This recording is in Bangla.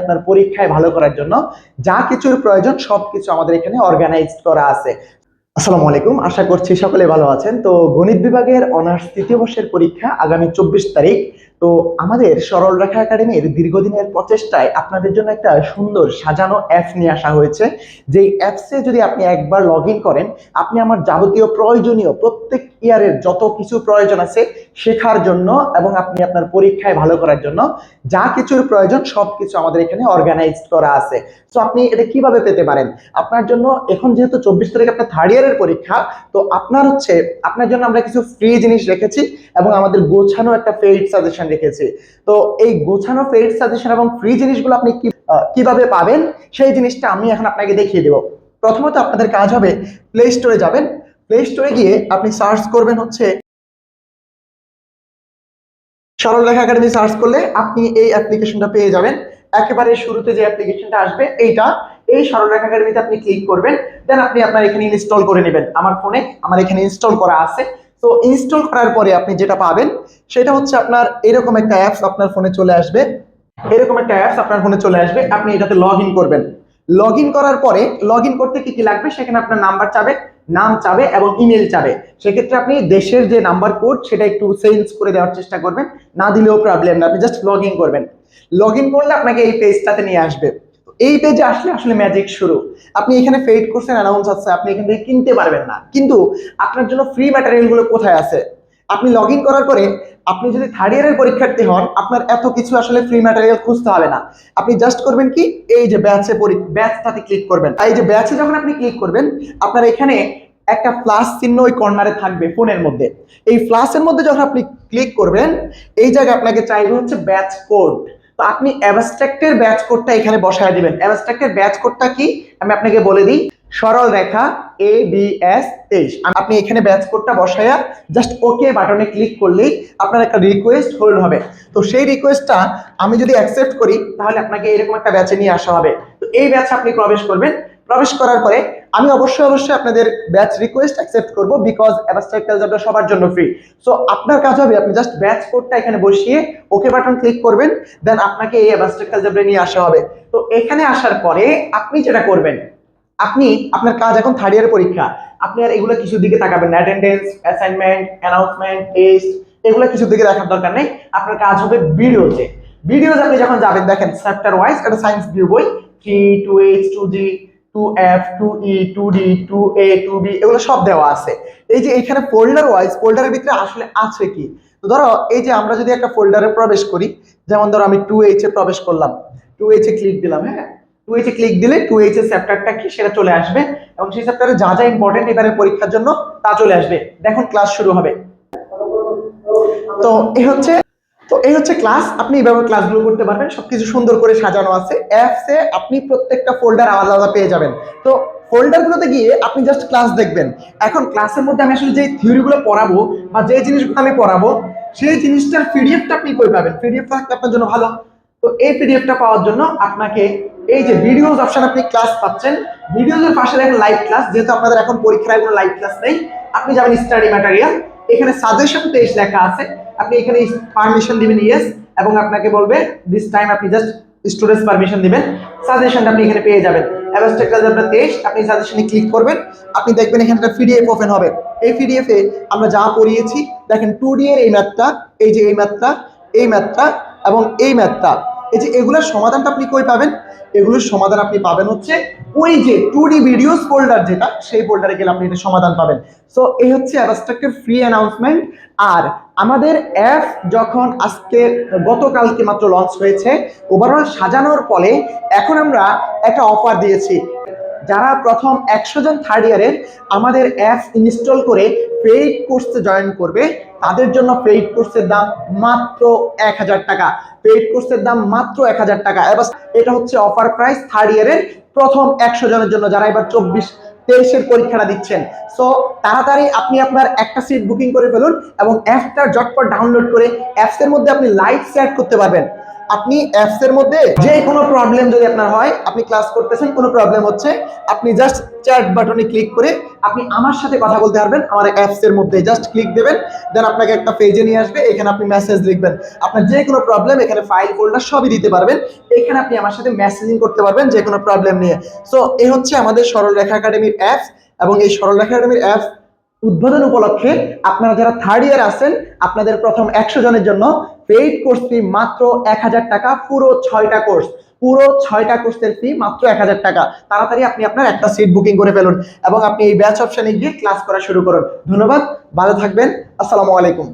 আপনার পরীক্ষায় ভালো করার জন্য যা কিছুর প্রয়োজন সবকিছু আমাদের এখানে অর্গানাইজ করা আছে। আসসালামু আলাইকুম, আশা করছি সকলে ভালো আছেন। তো গণিত বিভাগের অনার্স তৃতীয় বর্ষের পরীক্ষা আগামী চব্বিশ তারিখ। তো আমাদের সরল রেখা একাডেমির দীর্ঘদিনের প্রচেষ্টায় আপনাদের জন্য একটা সুন্দর সাজানো অ্যাপ নিয়ে আসা হয়েছে। যেই অ্যাপসে যদি আপনি একবার লগ করেন, আপনি আমার যাবতীয় প্রয়োজনীয় প্রত্যেক ইয়ারের যত কিছু প্রয়োজন আছে শেখার জন্য এবং আপনি আপনার পরীক্ষায় ভালো করার জন্য যা কিছুর প্রয়োজন সব কিছু আমাদের এখানে অর্গানাইজ করা আছে। তো আপনি এটা কীভাবে পেতে পারেন? আপনার জন্য এখন যেহেতু চব্বিশ তারিখ আপনার থার্ড ইয়ারের পরীক্ষা, তো আপনার হচ্ছে, আপনার জন্য আমরা কিছু ফ্রি জিনিস রেখেছি এবং আমাদের গোছানো একটা পেইড সাজেশন রেখেছি। তো এই গোছানো পেইড সাজেশন এবং ফ্রি জিনিসগুলো আপনি কীভাবে পাবেন? সেই জিনিসটা আমি এখন আপনাকে দেখিয়ে দেবো। প্রথমত আপনাদের কাজ হবে প্লে স্টোরে যাবেন। প্লে স্টোরে গিয়ে আপনি সার্চ করবেন হচ্ছে সরল রেখা একাডেমি সার্চ করলে আপনি এই অ্যাপ্লিকেশনটা পেয়ে যাবেন। একেবারে শুরুতে যে অ্যাপ্লিকেশনটা আসবে, এইটা। এই সরল রেখা একাডেমিতে আপনি ক্লিক করবেন দেন আপনি আপনার এখানে ইনস্টল করে নেবেন। আমার ফোনে আমার এখানে ইনস্টল করা আছে। তো ইনস্টল করার পরে আপনি যেটা পাবেন, সেটা হচ্ছে আপনার এরকম একটা অ্যাপস আপনার ফোনে চলে আসবে। এরকম একটা অ্যাপস আপনার ফোনে চলে আসবে। আপনি এটাতে লগ করবেন। লগ করার পরে লগ করতে কি কি লাগবে? সেখানে আপনার নাম্বার চাবে। নাম চাবে এবং ইমেল চাবে। সেক্ষেত্রে আপনি দেশের যে নাম্বার কোড সেটা একটু চেঞ্জ করে দেওয়ার চেষ্টা করবেন, না দিলেও প্রবলেম না। আপনি জাস্ট লগ ইন করবেন। লগ ইন করলে আপনাকে এই পেজটাতে নিয়ে আসবে। এই পেজে আসলে আসলে ম্যাজিক শুরু। আপনি এখানে ফেড করছেন অ্যানাউন্স আছে আপনি এখান থেকে কিনতে পারবেন না। কিন্তু আপনার জন্য ফ্রি ম্যাটেরিয়ালগুলো কোথায় আছে? আপনি লগ ইন করার পরে আপনি যদি থার্ড ইয়ারের পরীক্ষার্থী হন, আপনার এত কিছু আসলে ফ্রি ম্যাটেরিয়াল খুঁজতে হবে না। আপনি জাস্ট করবেন কি? এই যে ব্যাচে ব্যাচটাতে ক্লিক করবেন। এই যে ব্যাচে যখন আপনি ক্লিক করবেন, আপনার এখানে একটা প্লাস চিহ্ন ওই কর্নারে থাকবে ফোনের মধ্যে। এই প্লাসের মধ্যে যখন আপনি ক্লিক করবেন, এই জায়গায় আপনাকে চাইবে হচ্ছে ব্যাচ কোড তো আপনি অ্যাবস্ট্রাক্টের ব্যাচ কোডটা এখানে বসায় দিবেন। অ্যাবস্ট্রাক্টের ব্যাচ কোডটা কি? আমি আপনাকে বলে দিই। সরল রেখা এ বি এস তেইশ আপনি এখানে ব্যাচ কোডটা বসায়া জাস্ট ওকে বাটনে ক্লিক করলেই আপনার একটা রিকোয়েস্ট হোল্ড হবে। তো সেই রিকোয়েস্টটা আমি যদি অ্যাকসেপ্ট করি, তাহলে আপনাকে এরকম একটা ব্যাচে নিয়ে আসা হবে। তো এই ব্যাচে আপনি প্রবেশ করবেন। প্রবেশ করার পরে আমি অবশ্যই অবশ্যই আপনাদের ব্যাচ রিকোয়েস্ট অ্যাকসেপ্ট করব বিকজ অ্যালজেব্রা সবার জন্য ফ্রি সো আপনার কাজ হবে, আপনি জাস্ট ব্যাচ কোডটা এখানে বসিয়ে ওকে বাটন ক্লিক করবেন। দেন আপনাকে এই অ্যালজেব্রা নিয়ে আসা হবে। তো এখানে আসার পরে আপনি যেটা করবেন আপনি আপনার কাজ এখন থার্ড ইয়ারের পরীক্ষা। আপনি আর এগুলো কিছু দিকে তাকাবেন না। অ্যাটেন্ডেন্স অ্যাসাইনমেন্ট অ্যানাউন্সমেন্ট টেস্ট এগুলো কিছু দিকে দেখার দরকার নেই। আপনার কাজ হবে ভিডিওতে ভিডিওতে আপনি যখন যাবেন, দেখেন চ্যাপ্টার ওয়াইজ একটা সায়েন্স ভিউ বই। Three two H two G two F two E two D two A two B এগুলো সব দেওয়া আছে। এই যে এখানে ফোল্ডার ওয়াইজ ফোল্ডারের ভিতরে আসলে আছে কি? তো ধরো, এই যে আমরা যদি একটা ফোল্ডারে প্রবেশ করি, যেমন ধরো আমি টু এইচ এ প্রবেশ করলাম। টু এইচ এ ক্লিক দিলাম হ্যাঁ? টু এ ক্লিক দিলে টু এইচ এর চ্যাপ্টারটা কি সেটা চলে আসবে এবং সেই চ্যাপ্টারে যা যা ইম্পর্টেন্ট এবারে পরীক্ষার জন্য তা চলে আসবে। দেখুন ক্লাস শুরু হবে। তো এই হচ্ছে, তো এই হচ্ছে ক্লাস আপনি এইভাবে ক্লাসগুলো করতে পারবেন। সবকিছু সুন্দর করে সাজানো আছে। অ্যাপসে আপনি প্রত্যেকটা ফোল্ডার আলাদা আলাদা পেয়ে যাবেন। তো ফোল্ডারগুলোতে গিয়ে আপনি জাস্ট ক্লাস দেখবেন। এখন ক্লাসের মধ্যে আমি আসলে যে থিওরিগুলো পড়াবো বা যে জিনিসগুলো আমি পড়াবো, সেই জিনিসটার পিডিএফটা আপনি কই পাবেন? পিডিএফ থাকলে আপনার জন্য ভালো। তো এই পিডিএফটা পাওয়ার জন্য আপনাকে এই যে ভিডিওস অপশন আপনি ক্লাস পাচ্ছেন ভিডিওসের পাশে দেখেন লাইভ ক্লাস যেহেতু আপনাদের এখন পরীক্ষায় কোনো লাইভ ক্লাস নেই, আপনি যাবেন স্টাডি ম্যাটেরিয়াল এখানে সাজেশন পেজ লেখা আছে, আপনি এখানে পারমিশন দিবেন ইয়েস এবং আপনাকে বলবে দিস টাইম আপনি জাস্ট স্টোরেজ পারমিশন দিবেন। সাজেশনটা আপনি এখানে পেয়ে যাবেন। অ্যাবস্ট্রাক্ট আপনার তেইশ আপনি সাজেশনে ক্লিক করবেন, আপনি দেখবেন এখানে একটা পিডিএফ ওপেন হবে। এই পিডিএফ আমরা যা পড়িয়েছি, দেখেন টু ডি এর এই ম্যাথটা এই যে এই ম্যাথটা এই ম্যাথটা এবং এই ম্যাথটা এই যে এগুলোর সমাধানটা আপনি কই পাবেন? এগুলোর সমাধান আপনি পাবেন হচ্ছে ওই যে টু ডি ভিডিওস ফোল্ডার যেটা, সেই ফোল্ডারে গেলে আপনি এটা সমাধান পাবেন। সো এই হচ্ছে অ্যাবস্ট্রাক্টের ফ্রি অ্যানাউন্সমেন্ট আর আমাদের অ্যাপ যখন আজকে, গতকালকে মাত্র লঞ্চ হয়েছে ওভারঅল সাজানোর ফলে এখন আমরা একটা অফার দিয়েছি। যারা প্রথম একশো জন থার্ড ইয়ারের আমাদের অ্যাপস ইনস্টল করে পেইড কোর্সে জয়েন করবে, তাদের জন্য পেইড কোর্সের দাম মাত্র এক হাজার টাকা। পেইড কোর্সের দাম মাত্র এক হাজার টাকা। এবার এটা হচ্ছে অফার প্রাইস থার্ড ইয়ারের প্রথম একশো জনের জন্য যারা এবার চব্বিশ তেইশের পরীক্ষাটা দিচ্ছেন। সো তাড়াতাড়ি আপনি আপনার একটা সিট বুকিং করে ফেলুন এবং অ্যাপটা জটপট ডাউনলোড করে অ্যাপসের মধ্যে আপনি লাইভ সেট করতে পারবেন। আপনি অ্যাপস এর মধ্যে যে কোনো প্রবলেম যদি আপনার হয়, আপনি ক্লাস করতেছেন, কোনো প্রবলেম হচ্ছে, আপনি জাস্ট চ্যাট বাটনে ক্লিক করে আপনি আমার সাথে কথা বলতে পারবেন, আমার অ্যাপস এর মধ্যে জাস্ট ক্লিক দেবেন দেন আপনাকে একটা পেজে নিয়ে আসবে, এখানে আপনি মেসেজ লিখবেন। আপনার যে কোনো প্রবলেম এখানে ফাইল ফোল্ডার সবই দিতে পারবেন, এখানে আপনি আমার সাথে মেসেজিং করতে পারবেন যে কোনো প্রবলেম নিয়ে। সো এই হচ্ছে আমাদের সরল রেখা একাডেমির অ্যাপস এবং এই সরল রেখা একাডেমির অ্যাপস উদ্বোধন উপলক্ষে আপনারা যারা থার্ড ইয়ার আছেন, আপনাদের প্রথম একশো জনের জন্য পেইড কোর্স ফি মাত্র এক হাজার টাকা, পুরো ছয়টা কোর্স পুরো ছয়টা কোর্সের ফি মাত্র এক হাজার টাকা। তাড়াতাড়ি আপনি আপনার একটা সিট বুকিং করে ফেলুন এবং আপনি এই ব্যাচ অপশানে গিয়ে ক্লাস করা শুরু করুন। ধন্যবাদ, ভালো থাকবেন, আসসালামু আলাইকুম।